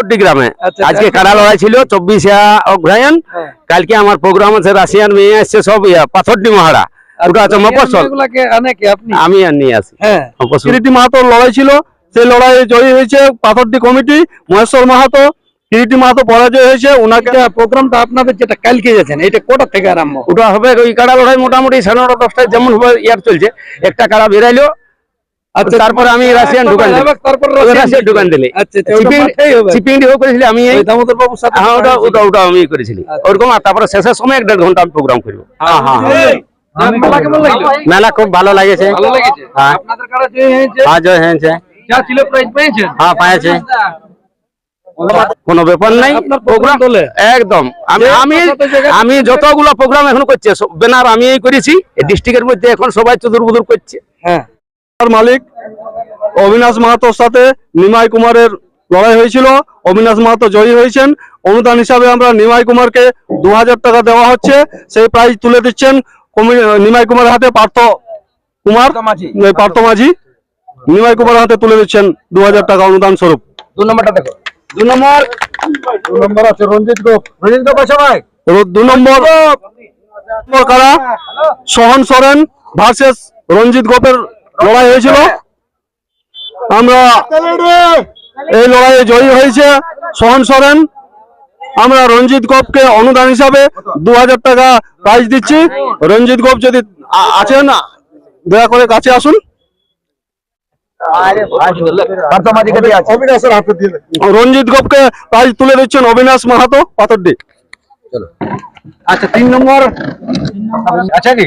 পাথরটি গ্রামে। আচ্ছা, আজকে আচ্ছা। কারা লড়াই ছিল? চব্বিশে অগ্রায়ণ হ্যাঁ। কালকে আমার প্রোগ্রাম আছে রাশিয়ান মেয়ে আসছে সব ইয়া, পাথরটি মহারা। ওটা আছে মফসল এগুলাকে আনে কি আপনি? আমি নিয়ে আসি। হ্যাঁ। কিরিটি মাহাতোর লড়াই ছিল সেই লড়াইয়ে জয়ী হয়েছে পাথরটি কমিটি মহেশ্বর মাহাতো কিরিটি মাহাতো পরাজয় হয়েছে ওনাকে প্রোগ্রামটা আপনাদের যেটা কালকে যাচ্ছেন এটা কোটা থেকে আরম্ভ? ওটা হবে ওই কাড়া লড়াই মোটামুটি সাড়ে নটা দশটায় যেমন হবে ইয়ার চলছে। একটা কাড়া বেরাইলো আচ্ছা তারপরে আমি রাশিয়ান ঢুকান দিলি তারপর রাশিয়ান ঢুকান দিলি। আচ্ছা ওটা চিপিং ডিও করেছিলি আমি। এই দামোদর বাবুর সাথে হ্যাঁ ওটা ওটা ওটা আমি করেছিলি। আচ্ছা। ওরকম আর তারপরে শেষের সময় এক দেড় ঘণ্টা আমি প্রোগ্রাম করব। হ্যাঁ হ্যাঁ হ্যাঁ। মেলা লাগল? মেলা খুব ভালো লাগেছে। ভালো লেগেছে। হ্যাঁ। আপনাদের জয় হয়েছে? হ্যাঁ জয় হয়েছে। যা ছিল প্রাইজ পেয়েছেন? হ্যাঁ পাইছে কোনো ব্যাপার নাই। প্রোগ্রাম একদম। আমি আমি আমি যতগুলো প্রোগ্রাম এখন করছি ব্যানার আমি এই করেছি। ডিস্ট্রিক্টের মধ্যে এখন সবাই চুদুর বুদুর করছে। হ্যাঁ। মালিক অবিনাশ মাহাতোর সাথে নিমাই কুমারের লড়াই হয়েছিল। অবিনাশ মাহাতো জয়ী হয়েছেন। অনুদান হিসাবে আমরা নিমাই কুমারকে দু হাজার টাকা দেওয়া হচ্ছে। সেই প্রাইজ তুলে দিচ্ছেন নিমাই কুমারের হাতে পার্থ কুমার পার্থ মাঝি। নিমাই কুমারের হাতে তুলে দিচ্ছেন দু হাজার টাকা অনুদান স্বরূপ। দু নম্বরটা দেখো। দু নম্বর। দু নম্বর আছে রঞ্জিত গোপ। রঞ্জিত গোপ আছে ভাই। দু নম্বর। নম্বর কারা? সোহন সরেন ভার্সেস রঞ্জিত গোপের লড়াই হয়েছিল। আমরা এই লড়াইয়ে জয়ী হয়েছে। সোহন সরেন আমরা রঞ্জিত গোপকে অনুদান হিসাবে দু হাজার টাকা প্রাইজ দিচ্ছি। রঞ্জিত গোপ যদি আছেন দয়া করে কাছে আসুন। রঞ্জিত গোপকে প্রাইজ তুলে দিচ্ছেন অবিনাশ মাহাতো পাথরডি। আচ্ছা তিন নম্বর। আচ্ছা কি?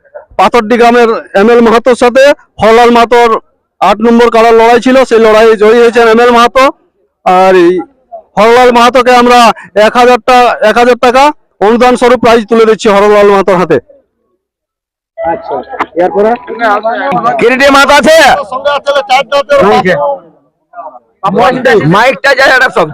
পাথরডি গ্রামের এম এল মাহাতোর সাথে হরলাল মাহাতোর আট নম্বর কালার লড়াই ছিল সেই লড়াইয়ে জয়ী হয়েছেন এম এল মাহাতো। আর এই হরলাল মাহাতোকে আমরা এক হাজার টাকা এক হাজার টাকা অনুদান স্বরূপ প্রাইজ তুলে দিচ্ছি হরলাল মাহাতোর হাতে। কিরিটি মাথা আছে? মাইকটা যায় সব।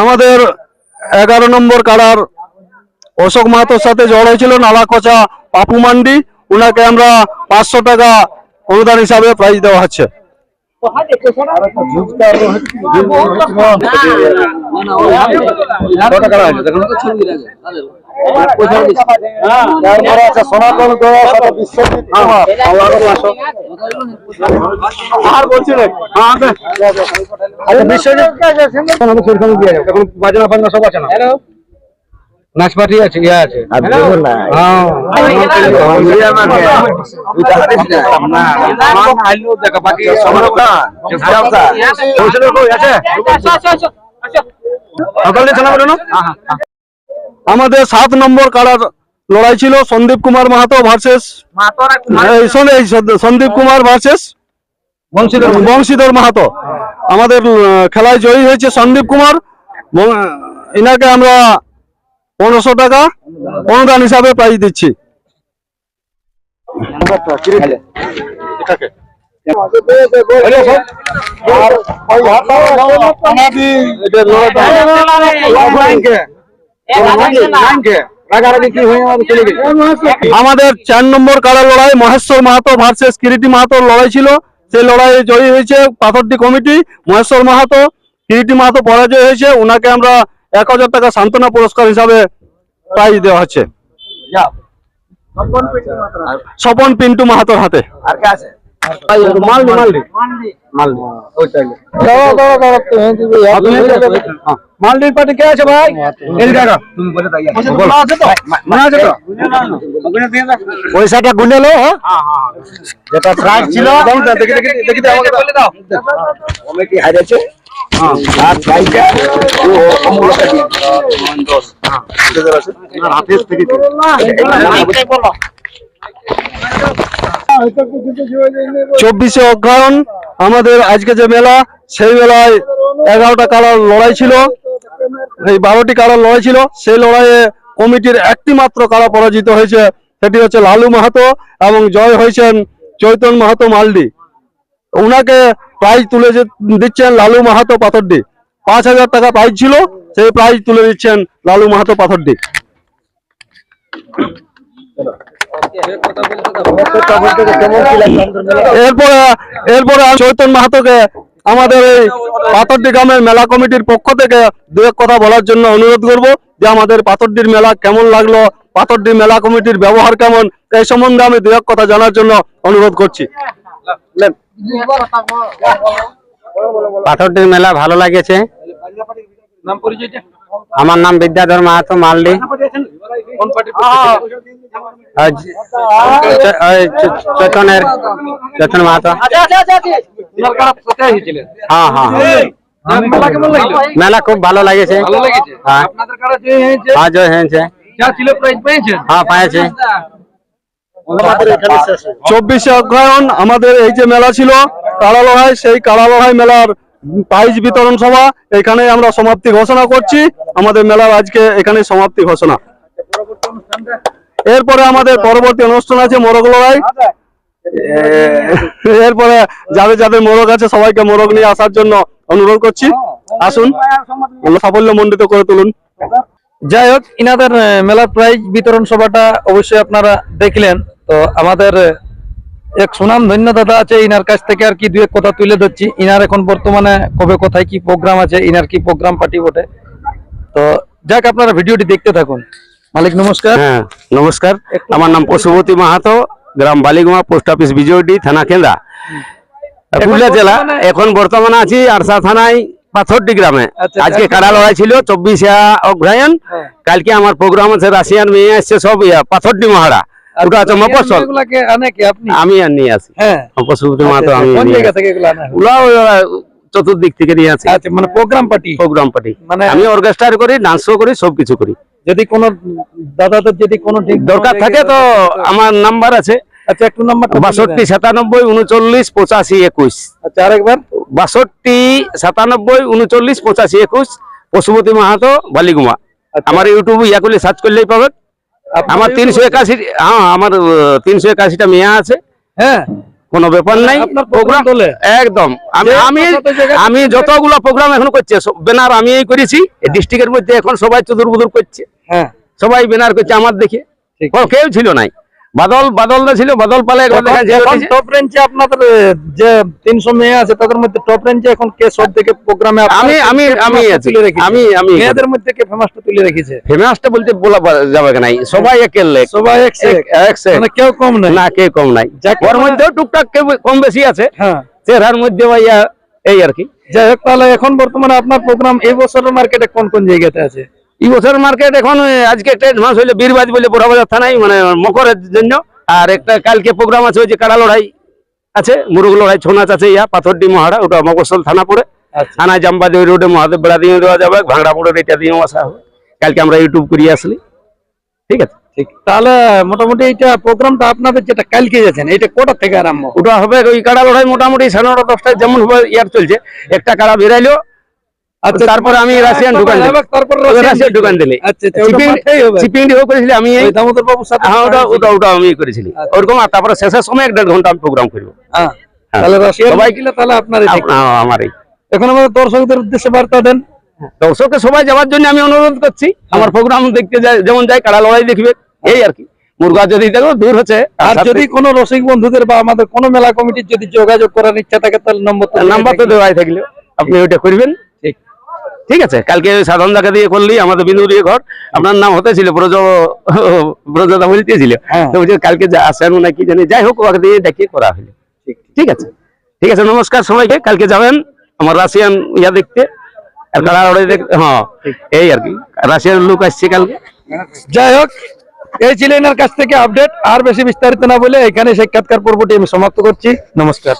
আমাদের এগারো নম্বর কারার অশোক মাহাতোর সাথে জড় হয়েছিল নালাকোচা পাপু মান্ডি ওনাকে আমরা পাঁচশো টাকা অনুদান হিসাবে প্রাইজ দেওয়া হচ্ছে আছে বিশ্বজিৎ কুমার। আর আচ্ছা বিশ্বজিৎ আমি সেরকম দিয়ে যাব। এখন বাজনা ফাজনা সব আছে না? নাচপাটি আছে ইয়া আছে। আমাদের সাত নম্বর কারার লড়াই ছিল সন্দীপ কুমার মাহাতো ভার্সেস সন্দীপ কুমার ভার্সেস বংশীধর বংশীধর মাহাতো আমাদের খেলায় জয়ী হয়েছে সন্দীপ কুমার এনাকে আমরা পনেরোশো টাকা অনুদান হিসাবে প্রাইজ দিচ্ছি আমাদের চার নম্বর কারা লড়াই? মহেশ্বর মাহাতো ভার্সেস কিরিটি মাহাতোর লড়াই ছিল। সেই লড়াইয়ে জয়ী হয়েছে পাথরটি কমিটি মহেশ্বর মাহাতো কিরিটি মাহাতো পরাজয় হয়েছে। ওনাকে আমরা এক হাজার টাকা সান্ত্বনা পুরস্কার হিসাবে প্রাইজ দেওয়া হচ্ছে। স্বপন পিন্টু মাহাতোর হাতে। মালদি মালদি মালদি মালদির পার্টি কে আছে ভাই পয়সাটা গুনে লো যেটা প্রাইজ ছিল হারিয়েছে থেকে চব্বিশে অগ্রহায়ণ আমাদের আজকে যে মেলা, সেই মেলায় এগারোটা কালার লড়াই ছিল, এই বারোটি কালার লড়াই ছিল, সেই লড়াইয়ে কমিটির একটি মাত্র কারা পরাজিত হয়েছে, সেটি হচ্ছে লালু মাহাতো এবং জয় হয়েছেন চৈতন মাহাতো মালডি। ওনাকে প্রাইজ তুলে দিচ্ছেন লালু মাহাতো পাথরডি। পাঁচ হাজার টাকা প্রাইজ ছিল, সেই প্রাইজ তুলে দিচ্ছেন লালু মাহাতো পাথরডি। এরপরে এরপরে চৈতন মাহাতোকে আমাদের এই পাথরডি গ্রামের মেলা কমিটির পক্ষ থেকে দু এক কথা বলার জন্য অনুরোধ করব যে আমাদের পাথরডির মেলা কেমন লাগল পাথরডি মেলা কমিটির ব্যবহার কেমন এই সম্বন্ধে আমি দু এক কথা জানার জন্য অনুরোধ করছি। পাথরটির মেলা ভালো লাগেছে। আমার নাম বিদ্যাধর মাহাতো মালডি। চৈতনের চৈতন মাহাতো। কারা কোথায় হয়েছিলেন। হ্যাঁ হ্যাঁ হ্যাঁ। মেলা কেমন লাগল? মেলা খুব ভালো লাগেছে। ভালো লেগেছে? হ্যাঁ। আপনাদের কারা জয় হয়েছে হ্যাঁ জয় হয়েছে। যা ছিল প্রাইজ পেয়েছেন? হ্যাঁ চব্বিশে অগ্রহায়ণ আমাদের এই যে মেলা ছিল কাড়া লড়াই সেই কাড়া লড়াই মেলার প্রাইজ বিতরণ সভা এখানে আমরা সমাপ্তি ঘোষণা করছি। আমাদের মেলার আজকে এখানে সমাপ্তি ঘোষণা। এরপরে আমাদের পরবর্তী অনুষ্ঠান আছে মোরগ লড়াই। এরপরে যাদের যাদের মোরগ আছে, সবাইকে মোরগ নিয়ে আসার জন্য অনুরোধ করছি। আসুন, সাফল্য মণ্ডিত করে তুলুন। যাই হোক, ইনাদের মেলার প্রাইজ বিতরণ সভাটা অবশ্যই আপনারা দেখলেন। তো আমাদের এক সুনাম ধন্য দাদা আছে ইনার কাছ থেকে আর কি দু এক কথা তুলে ধরছি। ইনার এখন বর্তমানে কবে কোথায় কি প্রোগ্রাম আছে, ইনার কি প্রোগ্রাম পার্টি বটে। তো যাক, আপনারা ভিডিওটি দেখতে থাকুন। মালিক নমস্কার। হ্যাঁ নমস্কার। আমার নাম পশুপতি মাহাতো গ্রাম বালিগুমা পোস্ট অফিস বিজয়ডি থানা কেন্দ্রা পুরুলিয়া জেলা এখন বর্তমানে আছি আরসা থানায় পাথরডি গ্রামে। আচ্ছা, আজকে আজকে- কারা লড়াই ছিল চব্বিশে অগ্রহায়ণ। হ্যাঁ। কালকে আমার প্রোগ্রাম আছে রাশিয়ান মেয়ে আসছে সব ইয়া পাথরডি মহারা। আপনি? আমি আর নিয়ে আসি। হ্যাঁ। পশুপতি মাহাতো আচ্ছা, আমি চতুর্দিক থেকে নিয়ে আসি। আচ্ছা মানে প্রোগ্রাম পার্টি? Programme party. মানে- আমি অর্কেস্ট্রার করি ডান্সও করি সবকিছু করি। যদি কোনো দাদাদের যদি কোনো দরকার থাকে তো আমার নাম্বার আছে। আচ্ছা একটু নাম্বার বাষট্টি সাতানব্বই উনচল্লিশ পঁচাশি একুশ। আচ্ছা আরেকবার। বাষট্টি সাতানব্বই উনচল্লিশ পঁচাশি একুশ পশুপতি মাহাতো বালিগুমা। আচ্ছা। আমার ইউটিউব ইয়া করলে সার্চ করলেই পাবেন। আমার তিনশো একাশি হ্যাঁ আমার তিনশো একাশিটা মেয়া আছে। হ্যাঁ। কোনো ব্যাপার নাই। প্রোগ্রাম একদম। আমি আমি আমি যতগুলো প্রোগ্রাম এখন করছে ব্যানার আমি এই করেছি ডিস্ট্রিক্টের মধ্যে এখন সবাই চদুর বুদুর করছে। হ্যাঁ। সবাই ব্যানার করছে আমার দেখে। কেউ ছিল নাই। বাদল বাদল ছিল বাদল পালে এখন টপ রেঞ্জে আপনাদের যে তিনশো মেয়ে আছে তাদের মধ্যে টপ রেঞ্জে এখন কে সব থেকে প্রোগ্রামে আমি আমি আমি আমি আমি মেয়েদের মধ্যে কে ফেমাসটা তুলে রেখেছে? ফেমাসটা বলতে বলা যাবে সবাই একের লেখ। সবাই এক এক। এক মানে কেউ কম নেই। না কে কম নাই। ওর মধ্যেও টুকটাক কেউ কম বেশি আছে। হ্যাঁ। চেহারার মধ্যে ভাইয়া এই আর কি। যাই হোক তাহলে এখন বর্তমানে আপনার প্রোগ্রাম এই বছরের মার্কেটে কোন কোন জায়গাতে আছে? এই বছর মার্কেট এখন আজকে একটা অ্যাডভান্স হইলে বীরবাজ বলে বোরাবাজার থানায় মানে মকরের জন্য। আর একটা কালকে প্রোগ্রাম আছে ওই যে কাড়া লড়াই আছে মুরগ লড়াই ছৌ নাচ আছে ইয়া পাথরডি মহারা ওটা মকসল থানা পড়ে। আচ্ছা। থানায় জাম্বাদি ওই রোডে মহাদেব বেড়া দিয়ে দেওয়া যাবে ভাঙড়া মোড়ের এটা দিয়েও আসা হবে। কালকে আমরা ইউটিউব করিয়ে আসলি। ঠিক আছে? ঠিক। তাহলে মোটামুটি এইটা প্রোগ্রামটা আপনাদের যেটা কালকে যাচ্ছেন এটা কোটা থেকে আরম্ভ? ওটা হবে ওই কাড়া লড়াই মোটামুটি সাড়ে নটা দশটায় যেমন হবে ইয়ার চলছে। একটা কাড়া বেরাইলো আচ্ছা তারপরে আমি রাশিয়ান তারপর রাশিয়ান দিলি। আচ্ছা আচ্ছা, ওটা মাঠেই হবে। চিপিং ডিও করেছিলি আমি এই দামোদর বাবুর সাথে হ্যাঁ ওটা ওটা ওটা আমি করেছিলি। ওরকম আর তারপরে শেষের সময় এক দেড় ঘণ্টা আমি প্রোগ্রাম করব। হ্যাঁ। হ্যাঁ। তাহলে সবাই- তাহলে এখন আমাদের দর্শকদের উদ্দেশ্যে বার্তা দেন। দর্শককে সবাই যাওয়ার জন্য আমি অনুরোধ করছি। আমার প্রোগ্রাম দেখতে যায় যেমন যায় কাড়া লড়াই দেখবে এই আর কি। মুরগা যদি দেখো দূর হচ্ছে আর যদি কোনো রসিক বন্ধুদের বা আমাদের কোনো মেলা কমিটির যদি যোগাযোগ করার ইচ্ছা থাকে তাহলে নম্বর তো নাম্বার তো দেওয়াই থাকলে আপনি ওইটা করবেন। ঠিক আছে কালকে সাধারণ জায়গা দিয়ে করলি আমাদের বিন্দুরিয়া ঘর। আপনার নাম হতে ছিল ব্রজ ব্রজদা বলতেছিল হ্যাঁ। তো কালকে আসেন নাকি জানি যাই হোক ওকে দিয়ে দেখিয়ে করা হলো। ঠিক আছে। ঠিক আছে নমস্কার সবাইকে কালকে যাবেন আমার রাশিয়ান ইয়া দেখতে। আর দেখতে হ্যাঁ এই আর কি। রাশিয়ান লোক আসছে কালকে। যাই হোক এই ছিল এনার কাছ থেকে আপডেট আর বেশি বিস্তারিত না বলে এখানে সাক্ষাৎকার পর্বটি আমি সমাপ্ত করছি। নমস্কার।